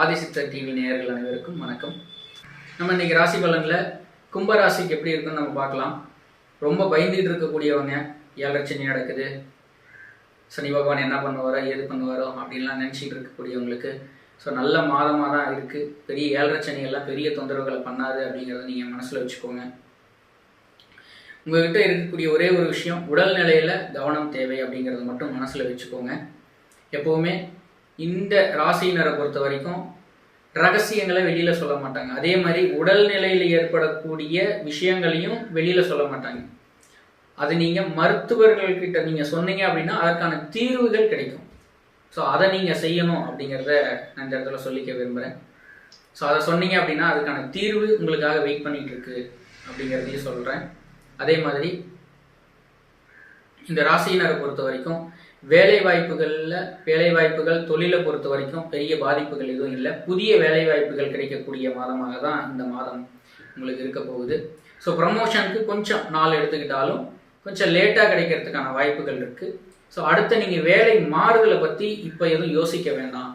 ஆதிசித்த TV நேயர்கள் அனைவருக்கும் வணக்கம். நம்ம இன்னைக்கு ராசி பலன்ல கும்பராசிக்கு எப்படி இருக்குன்னு நம்ம பார்க்கலாம். ரொம்ப பயந்துட்டு இருக்கக்கூடியவங்க ஏழரை சனி நடக்குது. சனி பகவான் என்ன பண்ணுவாரோ ஏது பண்ணுவாரோ அப்படின்லாம் நினச்சிட்டு இருக்கக்கூடியவங்களுக்கு ஸோ நல்ல மாதமாக தான் இருக்குது பெரிய ஏழரை சனி எல்லாம் பெரிய தொந்தரவுகளை பண்ணாது அப்படிங்கிறத நீங்கள் மனசில் வச்சுக்கோங்க. உங்ககிட்ட இருக்கக்கூடிய ஒரே ஒரு விஷயம் உடல்நிலையில் கவனம் தேவை அப்படிங்கிறத மட்டும் மனசில் வச்சுக்கோங்க. எப்போவுமே இந்த ராசியினரை பொறுத்த வரைக்கும் ரகசியங்களை வெளியில சொல்ல மாட்டாங்க. அதே மாதிரி உடல்நிலையில் ஏற்படக்கூடிய விஷயங்களையும் வெளியில சொல்ல மாட்டாங்க. அது நீங்க மருத்துவர்கள் கிட்ட நீங்க சொன்னீங்க அப்படின்னா அதற்கான தீர்வுகள் கிடைக்கும். ஸோ அதை நீங்க செய்யணும் அப்படிங்கிறத நான் இந்த இடத்துல சொல்லிக்க விரும்புறேன். ஸோ அதை சொன்னீங்க அப்படின்னா அதுக்கான தீர்வு உங்களுக்காக வெயிட் பண்ணிட்டு இருக்கு அப்படிங்கிறதையும் சொல்றேன். அதே மாதிரி இந்த ராசியினரை பொறுத்த வரைக்கும் வேலை வாய்ப்புகளில் வேலை வாய்ப்புகள் தொழிலை பொறுத்த வரைக்கும் பெரிய பாதிப்புகள் எதுவும் இல்லை. புதிய வேலை வாய்ப்புகள் கிடைக்கக்கூடிய மாதமாக தான் இந்த மாதம் உங்களுக்கு இருக்க போகுது. ஸோ ப்ரமோஷனுக்கு கொஞ்சம் நாள் எடுத்துக்கிட்டாலும் கொஞ்சம் லேட்டாக கிடைக்கிறதுக்கான வாய்ப்புகள் இருக்குது ஸோ அடுத்து நீங்கள் வேலை மாறுதலை பற்றி இப்போ எதுவும் யோசிக்க வேண்டாம்.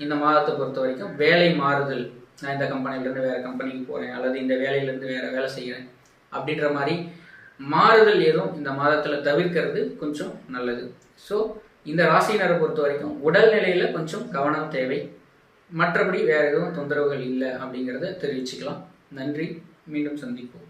இந்த மாதத்தை பொறுத்த வரைக்கும் வேலை மாறுதல். நான் இந்த கம்பெனிலேருந்து வேறு கம்பெனிக்கு போகிறேன் அல்லது இந்த வேலையிலேருந்து வேறு வேலை செய்கிறேன் அப்படின்ற மாதிரி மாறுதல் எதுவும் இந்த மாதத்தில் தவிர்க்கிறது கொஞ்சம் நல்லது. ஸோ இந்த ராசியினரை பொறுத்த வரைக்கும் உடல்நிலையில் கொஞ்சம் கவனம் தேவை. மற்றபடி வேற எதுவும் தொந்தரவுகள் இல்லை அப்படிங்கிறத தெரிவிச்சுக்கலாம். நன்றி. மீண்டும் சந்திப்போம்.